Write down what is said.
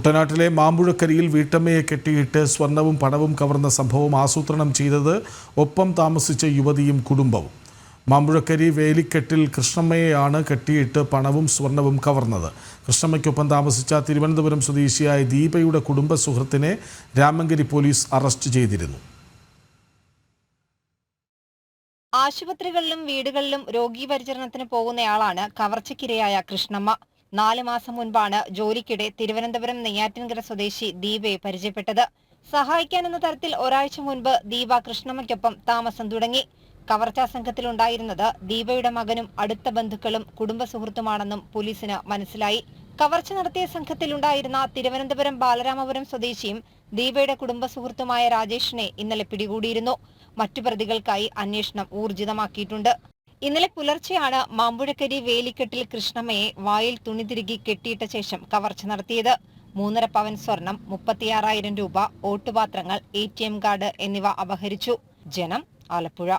കുട്ടനാട്ടിലെ മാമ്പുഴക്കരിയിൽ വീട്ടമ്മയെ കെട്ടിയിട്ട് സ്വർണവും പണവും കവർന്ന സംഭവം ആസൂത്രണം ചെയ്തത് ഒപ്പം താമസിച്ച യുവതിയും കുടുംബവും. മാമ്പുഴക്കരി വേലിക്കെട്ടിൽ കൃഷ്ണമ്മയെയാണ് കെട്ടിയിട്ട് പണവും സ്വർണവും കവർന്നത്. കൃഷ്ണമ്മയ്ക്കൊപ്പം താമസിച്ച തിരുവനന്തപുരം സ്വദേശിയായ ദീപയുടെ കുടുംബ സുഹൃത്തിനെ രാമങ്കരി പോലീസ് അറസ്റ്റ് ചെയ്തിരുന്നു. ആശുപത്രികളിലും വീടുകളിലും രോഗീപരിചരണത്തിന് പോകുന്നയാളാണ് കവർച്ചയ്ക്കിരയായ കൃഷ്ണമ്മ. നാല് മാസം മുൻപാണ് ജോലിക്കിടെ തിരുവനന്തപുരം നെയ്യാറ്റിൻകര സ്വദേശി ദീപയെ പരിചയപ്പെട്ടത്. സഹായിക്കാനെന്ന തരത്തിൽ ഒരാഴ്ച മുൻപ് ദീപ കൃഷ്ണമ്മയ്ക്കൊപ്പം താമസം തുടങ്ങി. കവർച്ചാ സംഘത്തിലുണ്ടായിരുന്നത് ദീപയുടെ മകനും അടുത്ത ബന്ധുക്കളും കുടുംബ സുഹൃത്തുമാണെന്നും പോലീസിന് മനസ്സിലായി. കവർച്ച നടത്തിയ സംഘത്തിലുണ്ടായിരുന്ന തിരുവനന്തപുരം ബാലരാമപുരം സ്വദേശിയും ദീപയുടെ കുടുംബ സുഹൃത്തുമായ രാജേഷിനെ ഇന്നലെ പിടികൂടിയിരുന്നു. മറ്റു പ്രതികൾക്കായി അന്വേഷണം ഊർജിതമാക്കിയിട്ടുണ്ട്. ഇന്നലെ പുലർച്ചെയാണ് മാമ്പുഴക്കരി വേലിക്കെട്ടിൽ കൃഷ്ണമ്മയെ വായിൽ തുണി തിരുകി കെട്ടിയിട്ട ശേഷം കവർച്ച നടത്തിയത്. മൂന്നര പവൻ സ്വർണം മുപ്പത്തിയാറായിരം രൂപ ഓട്ടുപാത്രങ്ങൾ എ കാർഡ് എന്നിവ അപഹരിച്ചു. ജനം ആലപ്പുഴ.